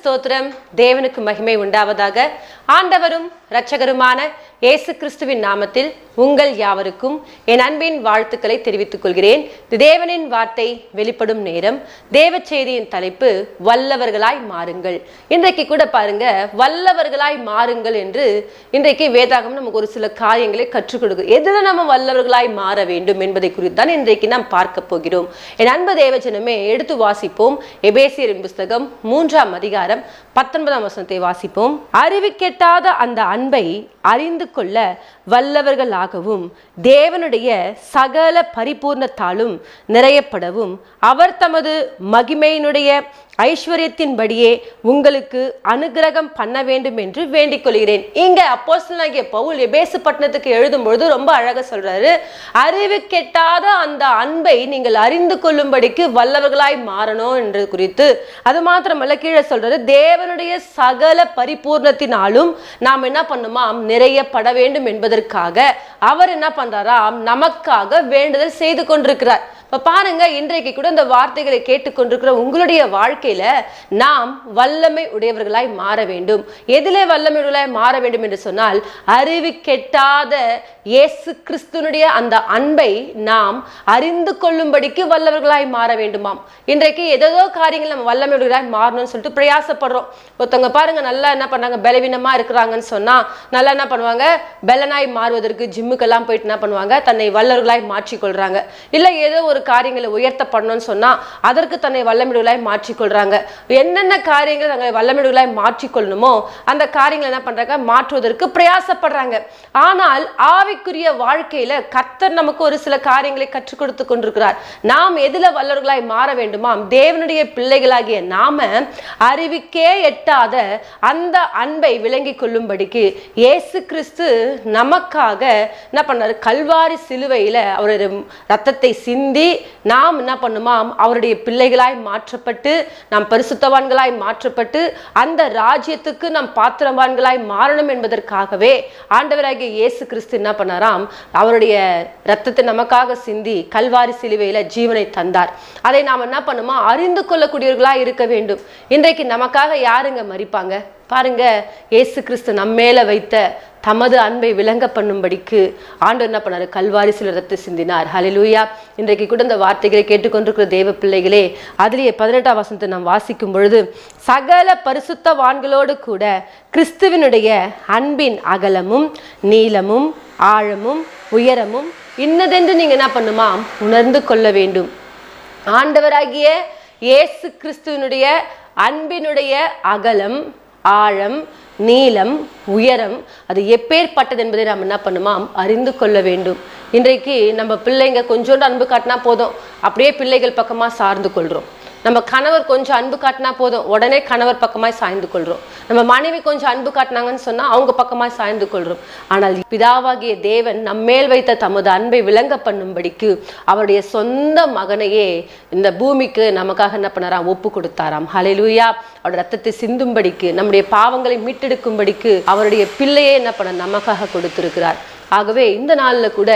ஸ்தோத்திரம் தேவனுக்கு மகிமை உண்டாவதாக ஆண்டவரும் இரட்சகருமான இயேசு கிறிஸ்துவின் நாமத்தில் உங்கள் யாவருக்கும் என் அன்பின் வாழ்த்துக்களை தெரிவித்துக் கொள்கிறேன். தேவனின் வார்த்தை வெளிப்படும் நேரம். தேவ செய்தியின் தலைப்பு வல்லவர்களாய் மாறுங்கள். இன்றைக்கு கூட பாருங்க வல்லவர்களாய் மாறுங்கள் என்று இன்றைக்கு வேதாகம் நமக்கு ஒரு சில காரியங்களை கற்றுக் கொடுக்கும் எதில் நம்ம வல்லவர்களாய் மாற வேண்டும் என்பதை குறித்து தான் இன்றைக்கு நாம் பார்க்க போகிறோம். என் அன்பு தேவஜனமே எடுத்து வாசிப்போம். எபேசியரின் புஸ்தகம் மூன்றாம் அதிகாரம் பத்தொன்பதாம் வசனத்தை வாசிப்போம். அறிவு கெட்டாத அந்த அன்பை அறிந்து கொள்ள வல்லவர்களாகவும் தேவனுடைய சகல பரிபூர்ணத்தாலும் நிறையப்படவும் அவர் தமது மகிமையினுடைய ஐஸ்வர்யத்தின்படியே உங்களுக்கு அனுகிரகம் பண்ண வேண்டும் என்று வேண்டிக் கொள்கிறேன் இங்க அப்போஸ்தலனாகிய பவுல் எபேசு பட்டணத்துக்கு எழுதும் பொழுது ரொம்ப அழகா சொல்றாரு. அறிவு கெட்டாத அந்த அன்பை நீங்கள் அறிந்து கொள்ளும்படிக்கு வல்லவர்களாய் மாறணும் என்று குறித்து. அது மாத்திரமல்ல கீழே சொல்றாரு தேவனுடைய சகல பரிபூர்ணத்தினாலும் நாம் என்ன பண்ணுமாம்? நிறையப்பட வேண்டும் என்பதற்காக. அவர் என்ன பண்றாராம் நமக்காக வேண்டுதல் செய்து கொண்டிருக்கிறார். இப்போ பாருங்க இன்றைக்கு கூட இந்த வார்த்தைகளை கேட்டுக்கொண்டிருக்கிற உங்களுடைய வாழ்க்கையில நாம் வல்லமை உடையவர்களாய் மாற வேண்டும். எதிலே வல்லமை உடையவர்களாய் மாற வேண்டும் என்று சொன்னால் அறிவு கெட்டாத இயேசு கிறிஸ்துனுடைய அந்த அன்பை நாம் அறிந்து கொள்ளும்படிக்கு வல்லவர்களாய் மாற வேண்டுமாம். இன்றைக்கு ஏதோ காரியங்கள் நம்ம வல்லமை உடையவர்களாய் மாறணும்னு சொல்லிட்டு பிரயாசப்படுறோம். ஒருத்தவங்க பாருங்க நல்லா என்ன பண்ணாங்க பலவீனமா இருக்கிறாங்கன்னு சொன்னா நல்லா என்ன பண்ணுவாங்க பெலனாய் மாறுவதற்கு ஜிம்முக்கெல்லாம் போயிட்டு என்ன பண்ணுவாங்க தன்னை வல்லவர்களாய் மாற்றிக்கொள்றாங்க. இல்ல ஏதோ ஒரு காரியங்களை உயர்த்தப்படணும்னு சொன்னா அதற்கு தன்னை வல்லமிடுகளாய் மாற்றிக்கொள்றாங்க. என்னென்ன காரியங்களை தங்களை வல்லமிடுகளாய் மாற்றிக்கொள்ளணுமோ அந்த காரியங்களை என்ன பண்றாங்க? மாற்றுவதற்கு பிரயாசப்படுறாங்க. ஆனால் ஆவிக்குரிய வாழ்க்கையில கர்த்தர் நமக்கு ஒரு சில காரியங்களை கற்றுக் கொடுத்து கொண்டிருக்கிறார். நாம் எதுல வல்லவர்களாய் மாற வேண்டுமாம் தேவனுடைய பிள்ளைகளாகிய நாம அறிவிக்கே எட்டாத அந்த அன்பை விளங்கி கொள்ளும்படிக்கு இயேசு கிறிஸ்து நமக்காக என்ன பண்ணாரு? கல்வாரி சிலுவையில அவர் ரத்தத்தை சிந்தி நாம் என்ன பண்ணுமாம் அவருடைய பிள்ளைகளாய் மாற்றப்பட்டு நாம் பரிசுத்தவான்களாய் மாற்றப்பட்டு அந்த ராஜ்யத்துக்கு நாம் பாத்திரவான்களாய் மாறணும் என்பதற்காகவே ஆண்டவராகிய இயேசு கிறிஸ்து என்ன பண்ணாராம்? அவருடைய ரத்தத்தை நமக்காக சிந்தி கல்வாரி சிலுவையில ஜீவனை தந்தார். அதை நாம் என்ன பண்ணுமா? அறிந்து கொள்ளக்கூடியவர்களா இருக்க வேண்டும். இன்றைக்கு நமக்காக யாருங்க மறிப்பாங்க? பாருங்க இயேசு கிறிஸ்து நம்மேல வைத்த தமது அன்பை விளங்க பண்ணும்படிக்கு ஆண்டவர் என்ன பண்ணார்? கல்வாரி சில சிந்தினார். ஹலிலூயா இன்றைக்கு கூட இந்த வார்த்தைகளை கேட்டுக்கொண்டிருக்கிற தேவ பிள்ளைகளே அதிலேயே பதினெட்டாம் வசனத்தை நாம் வாசிக்கும் பொழுது சகல பரிசுத்தவான்களோடு கூட கிறிஸ்துவினுடைய அன்பின் அகலமும் நீளமும் ஆழமும் உயரமும் இன்னதென்று நீங்க என்ன பண்ணுமா? உணர்ந்து கொள்ள வேண்டும். ஆண்டவராகிய இயேசு கிறிஸ்துவனுடைய அன்பினுடைய அகலம் ஆழம் நீளம் உயரம் அது எப்பேற்பட்டது என்பதை நாம் என்ன பண்ணுமாம் அறிந்து கொள்ள வேண்டும். இன்றைக்கு நம்ம பிள்ளைங்க கொஞ்சோண்டு அன்பு காட்டினா போதும். அப்படியே பிள்ளைகள் பக்கமாக சார்ந்து கொள்கிறோம் நம்ம கணவர் கொஞ்சம் அன்பு காட்டினா போதும். உடனே கணவர் பக்கமாய் சாய்ந்து கொள்கிறோம் நம்ம மனைவி கொஞ்சம் அன்பு காட்டினாங்கன்னு சொன்னால் அவங்க பக்கமாய் சாய்ந்து கொள்கிறோம் ஆனால் பிதாவாகிய தேவன் நம்மேல் வைத்த தமது அன்பை விளங்க பண்ணும்படிக்கு அவருடைய சொந்த மகனையே இந்த பூமிக்கு நமக்காக என்ன பண்ணாராம் ஒப்பு கொடுத்தாராம். ஹலெலுயா அவருடைய ரத்தத்தை சிந்தும்படிக்கு நம்முடைய பாவங்களை மீட்டெடுக்கும்படிக்கு அவருடைய பிள்ளையே என்ன பண்ண நமக்காக கொடுத்திருக்கிறார். ஆகவே இந்த நாளில் கூட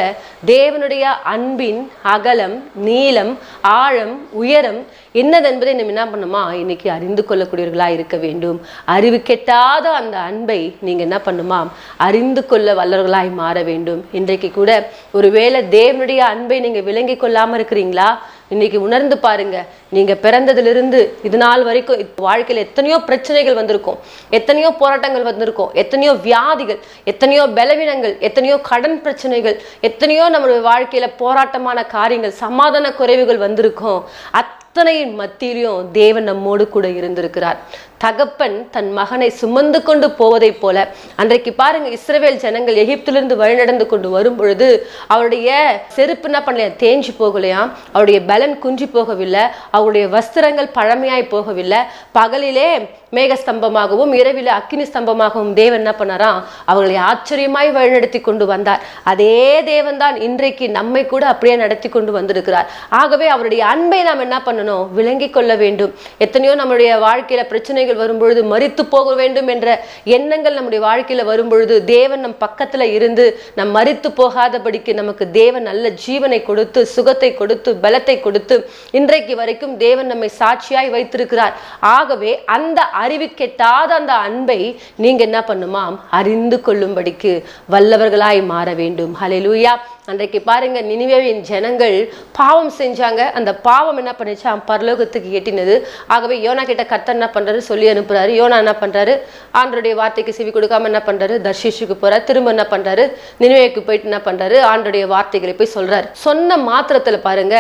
தேவனுடைய அன்பின் அகலம் நீளம் ஆழம் உயரம் என்னதென்பதை நம்ம என்ன பண்ணுமா இன்னைக்கு அறிந்து கொள்ளக்கூடியவர்களா இருக்க வேண்டும். அறிவு கெட்டாத அந்த அன்பை நீங்க என்ன பண்ணுமா? அறிந்து கொள்ள வல்லவர்களாய் மாற வேண்டும். இன்றைக்கு கூட ஒருவேளை தேவனுடைய அன்பை நீங்க விளங்கி கொள்ளாம இருக்கிறீங்களா? இன்னைக்கு உணர்ந்து பாருங்க. நீங்க பிறந்ததிலிருந்து இது நாள் வரைக்கும் வாழ்க்கையில் எத்தனையோ பிரச்சனைகள் வந்திருக்கும். எத்தனையோ போராட்டங்கள் வந்திருக்கும். எத்தனையோ வியாதிகள் எத்தனையோ பலவீனங்கள் எத்தனையோ கடன் பிரச்சனைகள் எத்தனையோ நம்மளுடைய வாழ்க்கையில போராட்டமான காரியங்கள் சமாதான குறைவுகள் வந்திருக்கும். அத்தனையின் மத்தியிலையும் தேவன் நம்மோடு கூட இருந்திருக்கிறார். தகப்பன் தன் மகனை சுமந்து கொண்டு போவதைப் போல. அன்றைக்கு பாருங்க இஸ்ரவேல் ஜனங்கள் எகிப்திலிருந்து வழிநடந்து கொண்டு வரும் பொழுது அவருடைய செருப்பு என்ன பண்ணலையா? தேஞ்சு போகலையாம் அவருடைய பலன் குஞ்சு போகவில்லை. அவருடைய வஸ்திரங்கள் பழமையாய் போகவில்லை. பகலிலே மேகஸ்தம்பமாகவும் இரவிலே அக்கினி ஸ்தம்பமாகவும் தேவன் என்ன பண்ணாராம் அவர்களை ஆச்சரியமாய் வழிநடத்தி கொண்டு வந்தார். அதே தேவன் தான் இன்றைக்கு நம்மை கூட அப்படியே நடத்தி கொண்டு வந்திருக்கிறார். ஆகவே அவருடைய அன்பை நாம் என்ன பண்ணணும்? விளங்கி கொள்ள வேண்டும். எத்தனையோ நம்மளுடைய வாழ்க்கையில பிரச்சனைகள் சூழ்நிலைகள் வரும்பொழுது மறித்து போக வேண்டும் என்ற எண்ணங்கள் நம்முடைய வாழ்க்கையில வரும்பொழுது தேவன் நம் பக்கத்தில் இருந்து நம் மறித்து போகாதபடிக்கு நமக்கு தேவன் நல்ல ஜீவனை கொடுத்து சுகத்தை கொடுத்து பலத்தை கொடுத்து இன்றைக்கு வரைக்கும் தேவன் நம்மை சாட்சியாய் வைத்திருக்கிறார். ஆகவே அந்த அறிவிக்கெட்டாத அந்த அன்பை நீங்க என்ன பண்ணுமாம்? அறிந்து கொள்ளும்படிக்கு வல்லவர்களாய் மாற வேண்டும். ஹலெலூயா அன்றைக்கு பாருங்க நினிவேவின் ஜனங்கள் பாவம் செஞ்சாங்க. அந்த பாவம் என்ன பண்ணுச்சா பரலோகத்துக்கு எட்டினது. ஆகவே யோனா கிட்ட கர்த்தர் என்ன பண்றாரு? சொல்லி அனுப்புறாரு. யோனா என்ன பண்றாரு? ஆண்டருடைய வார்த்தைக்கு செவி கொடுக்காம என்ன பண்றாரு? தர்ஷிஷுக்கு போறாரு. திரும்ப என்ன பண்றாரு? நினைவேக்கு போயிட்டு என்ன பண்றாரு? ஆண்டருடைய வார்த்தைகளை போய் சொல்றாரு. சொன்ன மாத்திரத்துல பாருங்க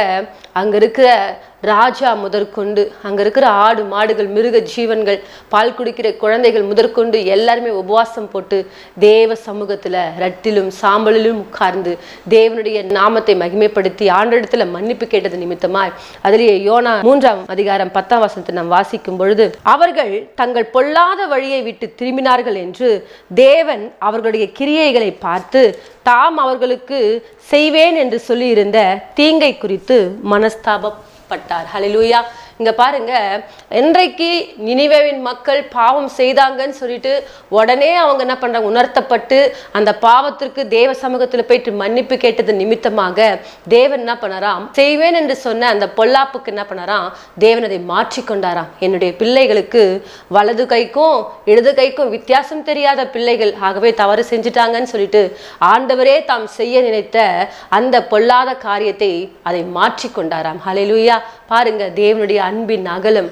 அங்க இருக்கிற ராஜா முதற்கொண்டு அங்கே இருக்கிற ஆடு மாடுகள் மிருக ஜீவன்கள் பால் குடிக்கிற குழந்தைகள் முதற்கொண்டு எல்லாருமே உபவாசம் போட்டு தேவ சமூகத்தில் ரட்டிலும் சாம்பலிலும் உட்கார்ந்து தேவனுடைய நாமத்தை மகிமைப்படுத்தி ஆண்டிடத்தில் மன்னிப்பு கேட்டது நிமித்தமாய். அதிலேயே யோனா மூன்றாம் அதிகாரம் பத்தாம் வசனத்தை நாம் வாசிக்கும் பொழுது அவர்கள் தங்கள் பொல்லாத வழியை விட்டு திரும்பினார்கள் என்று தேவன் அவர்களுடைய கிரியைகளை பார்த்து தாம் அவர்களுக்கு செய்வேன் என்று சொல்லியிருந்த தீங்கை குறித்து மனஸ்தாபம் மனஸ்தாபப்பட்டார் ஹலிலூயா இங்க பாருங்க இன்றைக்கு நினைவேவின் மக்கள் பாவம் செய்தாங்கன்னு சொல்லிட்டு உடனே அவங்க என்ன பண்றாங்க? உணர்த்தப்பட்டு அந்த பாவத்திற்கு தேவ சமூகத்துல போயிட்டு மன்னிப்பு கேட்டது நிமித்தமாக தேவன் என்ன பண்ணாராம் செய்வேன் என்று சொன்ன அந்த பொல்லாப்புக்கு என்ன பண்ணாராம் தேவன் அதை மாற்றிக்கொண்டாராம் என்னுடைய பிள்ளைகளுக்கு வலது கைக்கும் இடது கைக்கும் வித்தியாசம் தெரியாத பிள்ளைகள் ஆகவே தவறு செஞ்சுட்டாங்கன்னு சொல்லிட்டு ஆண்டவரே தாம் செய்ய நினைத்த அந்த பொல்லாத காரியத்தை அதை மாற்றிக்கொண்டாராம் ஹalleluya. பாருங்க தேவனுடைய அன்பின் அகலம்.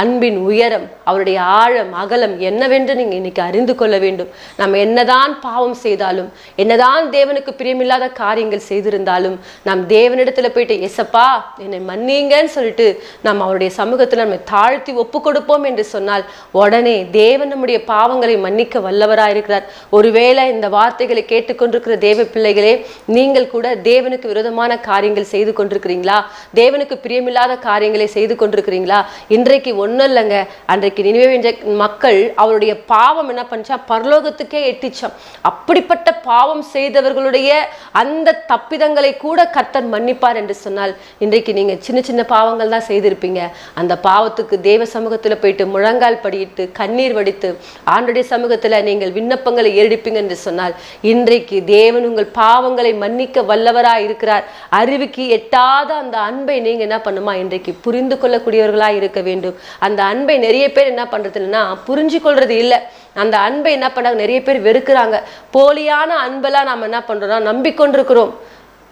அன்பின் உயரம் அவருடைய ஆழம் அகலம் என்னவென்று நீங்கள் இன்னைக்கு அறிந்து கொள்ள வேண்டும். நம்ம என்னதான் பாவம் செய்தாலும் என்னதான் தேவனுக்கு பிரியமில்லாத காரியங்கள் செய்திருந்தாலும் நாம் தேவனிடத்தில் போயிட்டு எசப்பா என்னை மன்னிங்கன்னு சொல்லிட்டு நாம் அவருடைய சமூகத்தில் நம்ம தாழ்த்தி ஒப்பு கொடுப்போம் என்று சொன்னால் உடனே தேவன் நம்முடைய பாவங்களை மன்னிக்க வல்லவராயிருக்கிறார். ஒருவேளை இந்த வார்த்தைகளை கேட்டுக்கொண்டிருக்கிற தேவ பிள்ளைகளே நீங்கள் கூட தேவனுக்கு விரோதமான காரியங்கள் செய்து கொண்டிருக்கிறீங்களா? தேவனுக்கு பிரியமில்லாத காரியங்களை செய்து கொண்டிருக்கிறீங்களா? இன்றைக்கு ஒன்றும் இல்லைங்க. அன்றைக்கு நினைவே மக்கள் அவருடைய பாவம் என்ன பண்ணிச்சா பரலோகத்துக்கே எட்டிச்சான் அப்படிப்பட்ட பாவம் செய்தவர்களுடைய அந்த தப்பிதங்களை கூட கர்த்தர் மன்னிப்பார் என்று சொன்னால் இன்றைக்கு நீங்கள் சின்ன சின்ன பாவங்கள் தான் செய்திருப்பீங்க. அந்த பாவத்துக்கு தேவ சமூகத்தில் போயிட்டு முழங்கால் படியிட்டு கண்ணீர் வடித்து ஆண்டுடைய சமூகத்தில் நீங்கள் விண்ணப்பங்களை ஏறிப்பீங்க என்று சொன்னால் இன்றைக்கு தேவன் உங்கள் பாவங்களை மன்னிக்க வல்லவராக இருக்கிறார். அறிவுக்கு எட்டாத அந்த அன்பை நீங்கள் என்ன பண்ணுமா இன்றைக்கு புரிந்து கொள்ளக்கூடியவர்களாக இருக்க வேண்டும். அந்த அன்பை நிறைய பேர் என்ன பண்றது இல்லைன்னா புரிஞ்சு கொள்றது இல்லை. அந்த அன்பை என்ன பண்ணாங்க? நிறைய பேர் வெறுக்கிறாங்க. போலியான அன்பெல்லாம் நாம் என்ன பண்றோம்னா நம்பிக்கொண்டிருக்கிறோம்.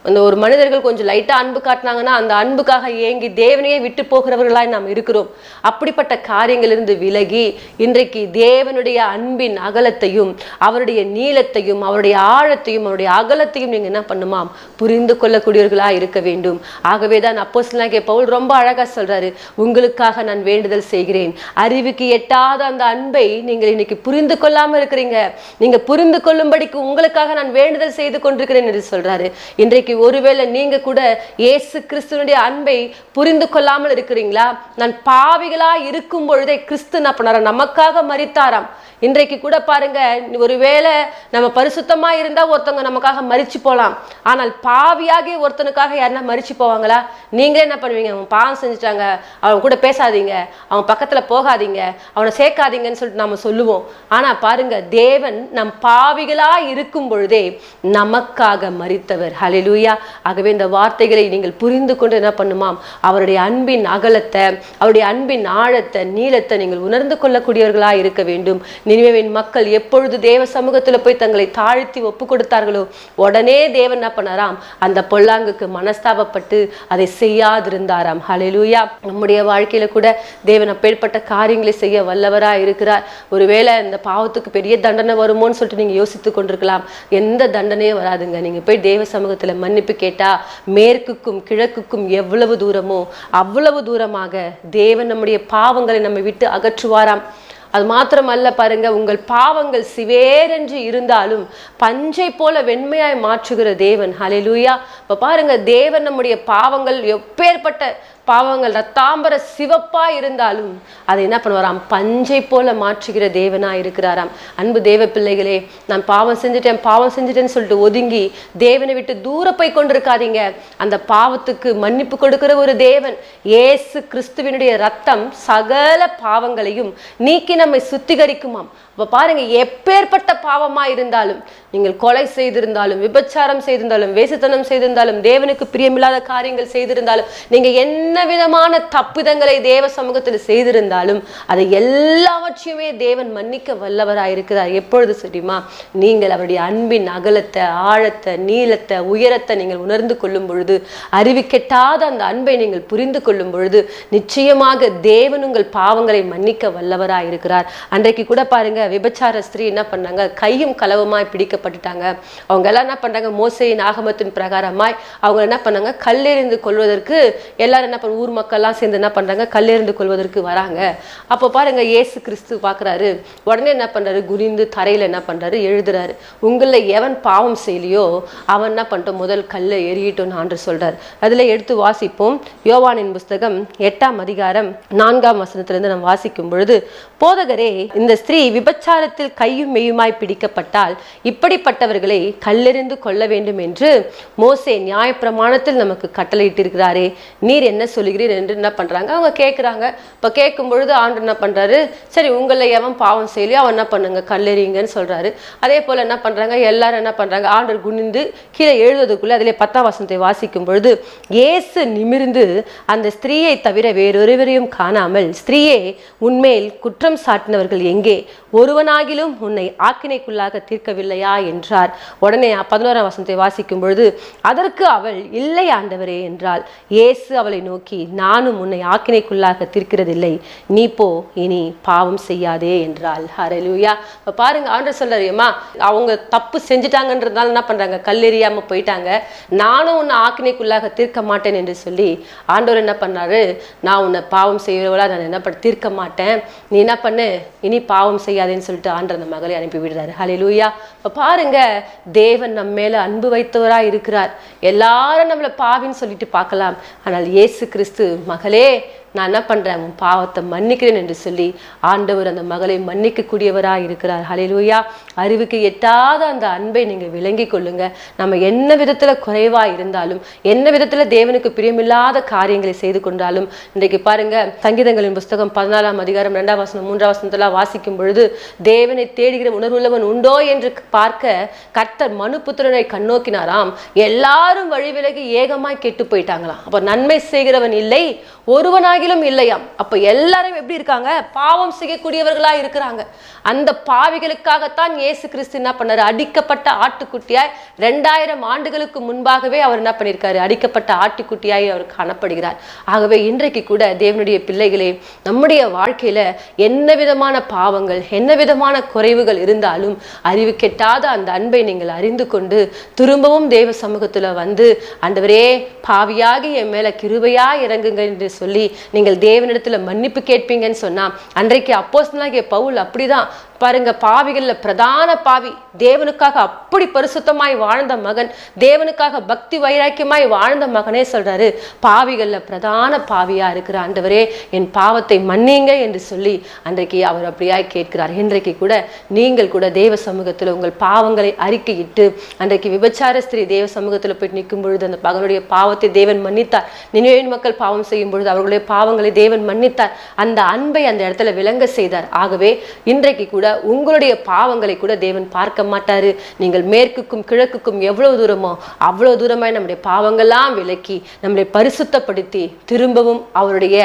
அந்த ஒரு மனிதர்கள் கொஞ்சம் லைட்டா அன்பு காட்டினாங்கன்னா அந்த அன்புக்காக ஏங்கி தேவனையே விட்டு போகிறவர்களாய் நாம் இருக்கிறோம். அப்படிப்பட்ட காரியங்களிலிருந்து விலகி இன்றைக்கு தேவனுடைய அன்பின் அகலத்தையும் அவருடைய நீளத்தையும் அவருடைய ஆழத்தையும் அவருடைய அகலத்தையும் நீங்க என்ன பண்ணுமாம்? புரிந்து கொள்ளக்கூடியவர்களா இருக்க வேண்டும். ஆகவே தான் அப்போஸ்தலனாகிய பவுல் ரொம்ப அழகாக சொல்றாரு உங்களுக்காக நான் வேண்டுதல் செய்கிறேன். அறிவுக்கு எட்டாத அந்த அன்பை நீங்கள் இன்னைக்கு புரிந்து கொள்ளாமல் இருக்கிறீங்க. நீங்க புரிந்து கொள்ளும்படிக்கு உங்களுக்காக நான் வேண்டுதல் செய்து கொண்டிருக்கிறேன் என்று சொல்றாரு. இன்றைக்கு ஒருவேளை நீங்க கூட இயேசு கிறிஸ்துவனுடைய அன்பை புரிந்து கொள்ளாமல் இருக்கிறீங்களா? நான் பாவிகளா இருக்கும் பொழுதே கிறிஸ்து என்ன பண்ணாராம் நமக்காக மறித்தாராம் இன்றைக்கு கூட பாருங்க ஒருவேளை நம்ம பரிசுத்தமா இருந்தா ஒருத்தவங்க நமக்காக மறிச்சு போலாம். ஆனால் பாவியாகி ஒருத்தனுக்காக யாருன்னா மறிச்சு போவாங்களா? நீங்களே என்ன பண்ணுவீங்க? அவன் பாவம் செஞ்சுட்டாங்க. அவன் கூட பேசாதீங்க. அவன் பக்கத்துல போகாதீங்க. அவனை சேர்க்காதீங்கன்னு சொல்லிட்டு நாம சொல்லுவோம். ஆனா பாருங்க தேவன் நம் பாவிகளா இருக்கும் பொழுதே நமக்காக மறித்தவர் ஹலிலூயா ஆகவே இந்த வார்த்தைகளை நீங்கள் புரிந்து கொண்டு என்ன பண்ணுமாம்? அவருடைய அன்பின் அகலத்தை அவருடைய அன்பின் ஆழத்தை நீளத்தை நீங்கள் உணர்ந்து கொள்ளக்கூடியவர்களா இருக்க வேண்டும். நினைவின் மக்கள் எப்பொழுது தேவ சமூகத்தில் போய் தங்களை தாழ்த்தி ஒப்பு கொடுத்தார்களோ உடனே தேவன் என்ன பண்ணாராம்? அந்த பொல்லாங்குக்கு மனஸ்தாபப்பட்டு அதை செய்யாதிருந்தாராம். ஹலெலூயா நம்முடைய வாழ்க்கையில கூட தேவன் அப்பேற்பட்ட காரியங்களை செய்ய வல்லவரா இருக்கிறார். ஒருவேளை இந்த பாவத்துக்கு பெரிய தண்டனை வருமோன்னு சொல்லிட்டு நீங்க யோசித்து கொண்டிருக்கலாம். எந்த தண்டனையும் வராதுங்க. நீங்க போய் தேவ சமூகத்துல மன்னிப்பு கேட்டா மேற்குக்கும் கிழக்குக்கும் எவ்வளவு தூரமோ அவ்வளவு தூரமாக தேவன் நம்முடைய பாவங்களை நம்ம விட்டு அகற்றுவாராம். அது மாத்திரமல்ல பாருங்க உங்கள் பாவங்கள் சிவேரென்று இருந்தாலும் பஞ்சை போல வெண்மையாய் மாற்றுகிற தேவன். ஹalleluya இப்போ பாருங்க தேவன் நம்முடைய பாவங்கள் எப்பேற்பட்ட பாவங்கள் ரத்தாம்பர சிவப்பா இருந்தாலும் அதை என்ன பண்ணுவாராம்? பஞ்சை போல மாற்றுகிற தேவனா இருக்கிறாராம். அன்பு தேவ பிள்ளைகளே நான் பாவம் செஞ்சுட்டேன் பாவம் செஞ்சுட்டேன்னு சொல்லிட்டு ஒதுங்கி தேவனை விட்டு தூர போய் கொண்டிருக்காதீங்க. அந்த பாவத்துக்கு மன்னிப்பு கொடுக்கிற ஒரு தேவன் ஏசு கிறிஸ்துவினுடைய ரத்தம் சகல பாவங்களையும் நீக்கின நம்மை சுத்திகரிக்குமாம். இப்போ பாருங்க எப்பேற்பட்ட பாவமா இருந்தாலும் நீங்கள் கொலை செய்திருந்தாலும் விபச்சாரம் செய்திருந்தாலும் வேசித்தனம் செய்திருந்தாலும் தேவனுக்கு பிரியமில்லாத காரியங்கள் செய்திருந்தாலும் நீங்க என்ன விதமான தப்பிதங்களை தேவ சமூகத்தில் செய்திருந்தாலும் அதை எல்லாவற்றையுமே தேவன் மன்னிக்க வல்லவராயிருக்கிறார் எப்பொழுது தெரியுமா? நீங்கள் அவருடைய அன்பின் அகலத்தை ஆழத்தை நீளத்தை உயரத்தை நீங்கள் உணர்ந்து கொள்ளும் பொழுது அறிவு கெட்டாத அந்த அன்பை நீங்கள் புரிந்து கொள்ளும் பொழுது நிச்சயமாக தேவன் உங்கள் பாவங்களை மன்னிக்க வல்லவராயிருக்கிறார் அன்றைக்கு கூட பாருங்க விபச்சார ஸ்திரீ என்ன பண்ணாங்க? கையும் களவுமாய் பிடிக்கப்பட்டுட்டாங்க. அவங்க எல்லாம் என்ன பண்றாங்க மோசையின் ஆகமத்தின் பிரகாரமாய் அவங்க என்ன பண்ணாங்க? கல்லெறிந்து கொள்வதற்கு எல்லாரும் என்ன பண்ண ஊர் மக்கள்லாம் சேர்ந்து என்ன பண்றாங்க? கல்லெறிந்து கொள்வதற்கு வராங்க. அப்போ பாருங்க ஏசு கிறிஸ்து பார்க்குறாரு. உடனே என்ன பண்ணுறாரு குனிந்து தரையில் என்ன பண்றாரு? எழுதுறாரு. உங்களில் எவன் பாவம் செய்யலையோ அவன் என்ன பண்ணிட்டோம் முதல் கல்லை எறியிட்டோன்னு ஆண்டு சொல்கிறார் அதில் எடுத்து வாசிப்போம். யோவானின் புஸ்தகம் எட்டாம் அதிகாரம் நான்காம் வசனத்திலிருந்து நம்ம வாசிக்கும் பொழுது போதகரே இந்த ஸ்திரீ விபச்சாரத்தில் கையும் மெய்யுமாய் பிடிக்கப்பட்டால் இப்படிப்பட்டவர்களை கல்லெறிந்து கொள்ள வேண்டும் என்று மோசே நியாயப்பிரமாணத்தில் நமக்கு கட்டளையிட்டிருக்கிறாரே. நீர் என்ன சொல்லுகிறீர் என்று என்ன பண்றாங்க? அவங்க கேட்குறாங்க இப்போ கேட்கும் பொழுது ஆண்டு என்ன பண்றாரு? சரி உங்களை எவன் பாவம் செய்யலையோ அவன் என்ன பண்ணுங்க? கல்லெறிங்கன்னு சொல்றாரு. அதே போல என்ன பண்றாங்க? எல்லாரும் என்ன பண்றாங்க? ஆண்டர் குனிந்து கீழே எழுதுவதற்குள்ள அதிலே பத்தாம் வசனத்தை வாசிக்கும் பொழுது இயேசு நிமிர்ந்து அந்த ஸ்திரீயை தவிர வேறொருவரையும் காணாமல் ஸ்திரீயே உண்மையில் குற்றம் சாட்டினவர்கள் எங்கே? ஒருவனாகிலும் உன்னை ஆக்கினைக்குள்ளாக தீர்க்கவில்லையா என்றார். உடனே பதினோராம் வசனத்தை வாசிக்கும் பொழுது அதற்கு அவள் இல்லை ஆண்டவரே என்றாள். இயேசு அவளை நோக்கி நானும் உன்னை ஆக்கினைக்குள்ளாக தீர்க்கிறதில்லை. நீ போ இனி பாவம் செய்யாதே என்றாள். ஹalleluya இப்போ பாருங்க ஆண்டர் சொல்றாரு அவங்க தப்பு செஞ்சுட்டாங்கன்றதுனால என்ன பண்றாங்க? கல்லெறியாம போயிட்டாங்க. நானும் உன்னை ஆக்கினைக்குள்ளாக தீர்க்க மாட்டேன் என்று சொல்லி ஆண்டவர் என்ன பண்ணாரு? நான் உன்னை பாவம் செய்யறவளா நான் என்ன பண்ண தீர்க்க மாட்டேன். நீ என்ன பண்ணு? இனி பாவம் செய்யாதேன்னு சொல்லிட்டு ஆண்டு அந்த மகளை அனுப்பி விடுறாரு. லூயா இப்போ பாருங்க தேவன் நம்ம மேல அன்பு வைத்தவரா இருக்கிறார். எல்லாரும் நம்மளை பாவின்னு சொல்லிட்டு பார்க்கலாம். ஆனால் இயேசு கிறிஸ்து மகளே நான் என்ன பண்றேன்? உன் பாவத்தை மன்னிக்கிறேன் என்று சொல்லி ஆண்டவர் அந்த மகளை மன்னிக்கக்கூடியவரா இருக்கிறார். ஹலிலூயா அறிவுக்கு எட்டாத அந்த அன்பை நீங்க விளங்கி கொள்ளுங்க. நம்ம என்ன விதத்துல குறைவா இருந்தாலும் என்ன விதத்துல தேவனுக்கு பிரியமில்லாத காரியங்களை செய்து கொண்டாலும் இன்றைக்கு பாருங்க சங்கீதங்களின் புஸ்தகம் பதினாலாம் அதிகாரம் ரெண்டாம் வசனம் மூன்றாம் வசனத்தெல்லாம் வாசிக்கும் பொழுது தேவனை தேடுகிற உணர்வுள்ளவன் உண்டோ என்று பார்க்க கர்த்தர் மனுபுத்திரனை கண்ணோக்கினாராம். எல்லாரும் வழி விலகி ஏகமாய் கெட்டு போயிட்டாங்களாம். அப்போ நன்மை செய்கிறவன் இல்லை ஒருவனாய் ஒருவனாகிலும் இல்லையாம். அப்போ எல்லாரும் எப்படி இருக்காங்க? பாவம் செய்யக்கூடியவர்களா இருக்கிறாங்க. அந்த பாவிகளுக்காகத்தான் இயேசு கிறிஸ்து என்ன பண்ணார்? அடிக்கப்பட்ட ஆட்டுக்குட்டியாய் ரெண்டாயிரம் ஆண்டுகளுக்கு முன்பாகவே அவர் என்ன பண்ணியிருக்காரு? அடிக்கப்பட்ட ஆட்டுக்குட்டியாய் அவர் காணப்படுகிறார். ஆகவே இன்றைக்கு கூட தேவனுடைய பிள்ளைகளே நம்முடைய வாழ்க்கையில என்ன விதமான பாவங்கள் என்ன விதமான குறைவுகள் இருந்தாலும் அறிவு கெட்டாத அந்த அன்பை நீங்கள் அறிந்து கொண்டு திரும்பவும் தேவ சமூகத்துல வந்து ஆண்டவரே பாவியாகி என் மேல கிருபையா இறங்குங்க என்று சொல்லி நீங்கள் தேவனிடத்தில் மன்னிப்பு கேட்பீங்கன்னு சொன்னா அன்றைக்கு அப்போஸ்னாகிய பவுல் அப்படிதான் பாருங்க பாவிகள்ல பிரதான பாவி. தேவனுக்காக அப்படி பரிசுத்தமாய் வாழ்ந்த மகன் தேவனுக்காக பக்தி வைராக்கியமாய் வாழ்ந்த மகனே சொல்றாரு பாவிகள்ல பிரதான பாவியா இருக்கிற ஆண்டவரே என் பாவத்தை மன்னிங்க என்று சொல்லி அன்றைக்கு அவர் அப்படியாய் கேட்கிறார். இன்றைக்கு கூட நீங்கள் கூட தேவ சமூகத்தில் உங்கள் பாவங்களை அறிக்கையிட்டு அன்றைக்கு விபச்சார ஸ்திரீ தேவ சமூகத்தில் போய் நிற்கும் பொழுது அந்த மகனுடைய பாவத்தை தேவன் மன்னித்தார். நினைவின் மக்கள் பாவம் செய்யும் பொழுது அவர்களுடைய பாவங்களை தேவன் மன்னித்தார். அந்த அன்பை அந்த இடத்துல விளங்க செய்தார். ஆகவே இன்றைக்கு கூட உங்களுடைய பாவங்களை கூட தேவன் பார்க்க மாட்டாரு. நீங்கள் மேற்குக்கும் கிழக்குக்கும் எவ்வளவு தூரமோ அவ்வளவு தூரமாய் நம்முடைய பாவங்கள்லாம் விலக்கி நம்மளை பரிசுத்தப்படுத்தி திரும்பவும் அவருடைய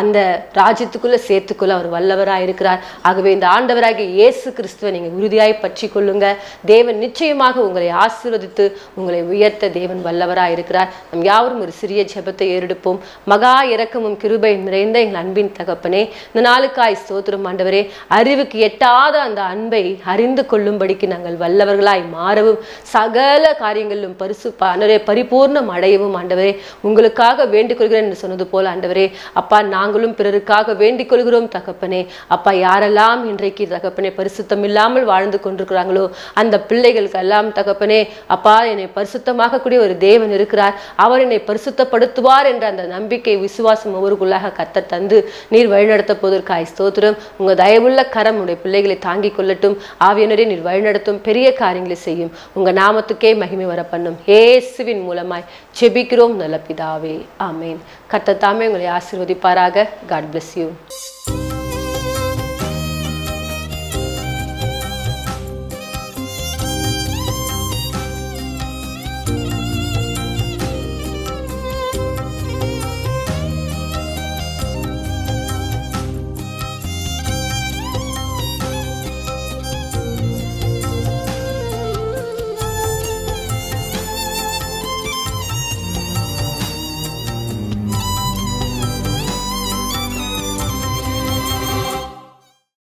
அந்த ராஜ்யத்துக்குள்ள சேர்த்துக்குள்ள அவர் வல்லவராக இருக்கிறார். ஆகவே இந்த ஆண்டவராகிய இயேசு கிறிஸ்துவை நீங்க உறுதியாய் பற்றி கொள்ளுங்க தேவன் நிச்சயமாக உங்களை ஆசீர்வதித்து உங்களை உயர்த்த தேவன் வல்லவராக இருக்கிறார். நம் யாவரும் ஒரு சிறிய ஜெபத்தை ஏறெடுப்போம். மகா இரக்கமும் கிருபை நிறைந்த எங்கள் அன்பின் தகப்பனே இந்த நாளுக்காய் ஸ்தோத்திரம் ஆண்டவரே அறிவுக்கு எட்டாத மாறாத அந்த அன்பை அறிந்து கொள்ளும்படிக்கு நாங்கள் வல்லவர்களாய் மாறவும் சகல காரியங்களிலும் பரிசு ஆண்டவரே பரிபூர்ணம் அடையவும் ஆண்டவரே உங்களுக்காக வேண்டிக் கொள்கிறேன் என்று சொன்னது போல ஆண்டவரே. அப்பா நாங்களும் பிறருக்காக வேண்டிக் கொள்கிறோம் தகப்பனே. அப்பா யாரெல்லாம் இன்றைக்கு தகப்பனே பரிசுத்தம் இல்லாமல் வாழ்ந்து கொண்டிருக்கிறாங்களோ அந்த பிள்ளைகளுக்கு எல்லாம் தகப்பனே அப்பா என்னை பரிசுத்தமாகக்கூடிய ஒரு தேவன் இருக்கிறார். அவர் என்னை பரிசுத்தப்படுத்துவார் என்ற அந்த நம்பிக்கை விசுவாசம் அவருக்குள்ளாக கத்த தந்து நீர் வழிநடத்த போதற்காய் ஸ்தோத்திரம். உங்க தயவுள்ள கரம் உடைய பிள்ளைகளை தாங்கிக் கொள்ளட்டும் ஆவியனரே நீர் வழிநடத்தும். பெரிய காரியங்களை செய்யும். உங்க நாமத்துக்கே மகிமை வர பண்ணும் இயேசுவின் மூலமாய் ஜெபிக்கிறோம் நல்ல பிதாவே. ஆமேன். கத்த தாமே உங்களை ஆசீர்வதிப்பாராக. God bless you